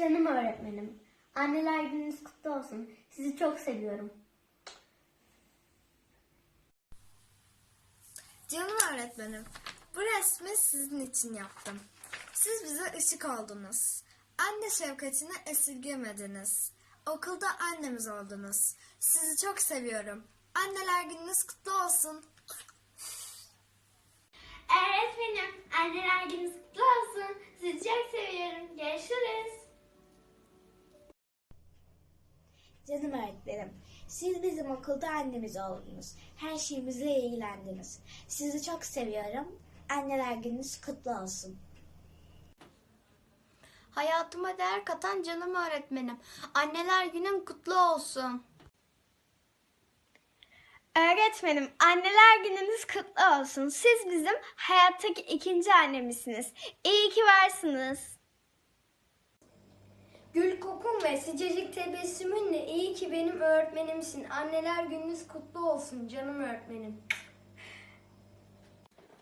Canım öğretmenim, anneler gününüz kutlu olsun. Sizi çok seviyorum. Canım öğretmenim, bu resmi sizin için yaptım. Siz bize ışık oldunuz. Anne şefkatini esirgemediniz. Okulda annemiz oldunuz. Sizi çok seviyorum. Anneler gününüz kutlu olsun. Öğretmenim, Canım öğretmenim, siz bizim okulda annemiz oldunuz. Her şeyimizle ilgilendiniz. Sizi çok seviyorum. Anneler gününüz kutlu olsun. Hayatıma değer katan canım öğretmenim. Anneler günün kutlu olsun. Öğretmenim, anneler gününüz kutlu olsun. Siz bizim hayattaki ikinci annemizsiniz. İyi ki varsınız. Gül kokun ve sıcacık tebessümünle iyi ki benim öğretmenimsin. Anneler gününüz kutlu olsun canım öğretmenim.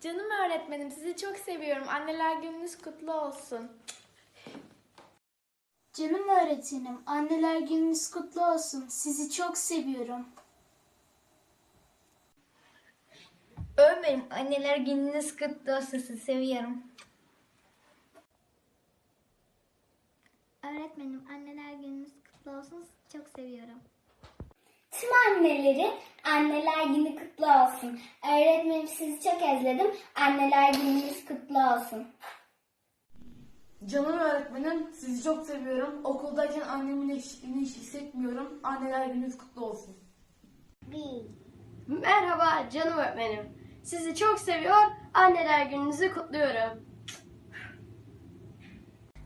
Canım öğretmenim, sizi çok seviyorum. Anneler gününüz kutlu olsun. Canım öğretmenim, anneler gününüz kutlu olsun. Sizi çok seviyorum. Öğretmenim anneler gününüz kutlu olsun. Sizi seviyorum. Öğretmenim anneler gününüz kutlu olsun. Çok seviyorum. Tüm anneleri anneler günü kutlu olsun. Öğretmenim sizi çok özledim. Anneler gününüz kutlu olsun. Canım öğretmenim, sizi çok seviyorum. Okuldayken annemin eşliğini hiç hissetmiyorum. Anneler gününüz kutlu olsun. Merhaba canım öğretmenim. Sizi çok seviyor. Anneler gününüzü kutluyorum.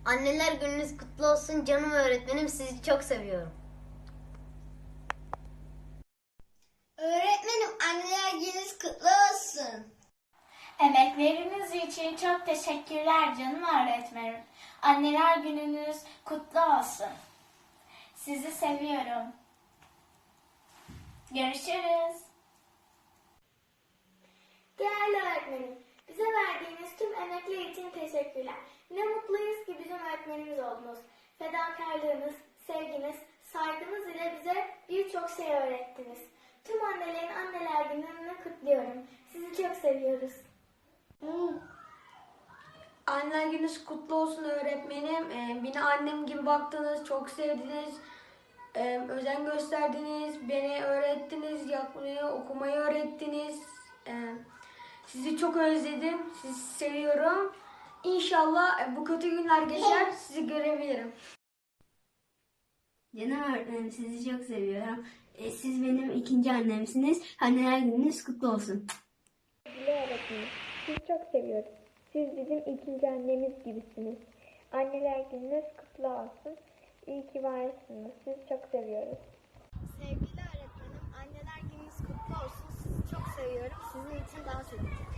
Anneler gününüz kutlu olsun canım öğretmenim. Sizi çok seviyorum. Öğretmenim anneler gününüz kutlu olsun. Emekleriniz için çok teşekkürler canım öğretmenim. Anneler gününüz kutlu olsun. Sizi seviyorum. Görüşürüz. Değerli öğretmenim, emekler için teşekkürler. Ne mutluyuz ki bizim öğretmenimiz oldunuz. Fedakarlığınız, sevginiz, saygınız ile bize birçok şey öğrettiniz. Tüm annelerin anneler gününü kutluyorum. Sizi çok seviyoruz. Anneler gününüz kutlu olsun öğretmenim. Ee, beni annem gibi baktınız, çok sevdiniz. Ee, özen gösterdiniz, beni öğrettiniz, yapmayı, okumayı öğrettiniz. Ee, sizi çok özledim, sizi seviyorum. İnşallah e, bu kötü günler geçer, sizi görebilirim. Canım öğretmenim sizi çok seviyorum. E, siz benim ikinci annemsiniz. Anneler gününüz kutlu olsun. öğretmenim, sizi çok seviyoruz. Siz bizim ikinci annemiz gibisiniz. Anneler gününüz kutlu olsun. İyi ki varsınız. Sizi çok seviyoruz. Sevgili öğretmenim, anneler gününüz kutlu olsun. Sizi çok seviyorum. Sizin için dans edeceğim.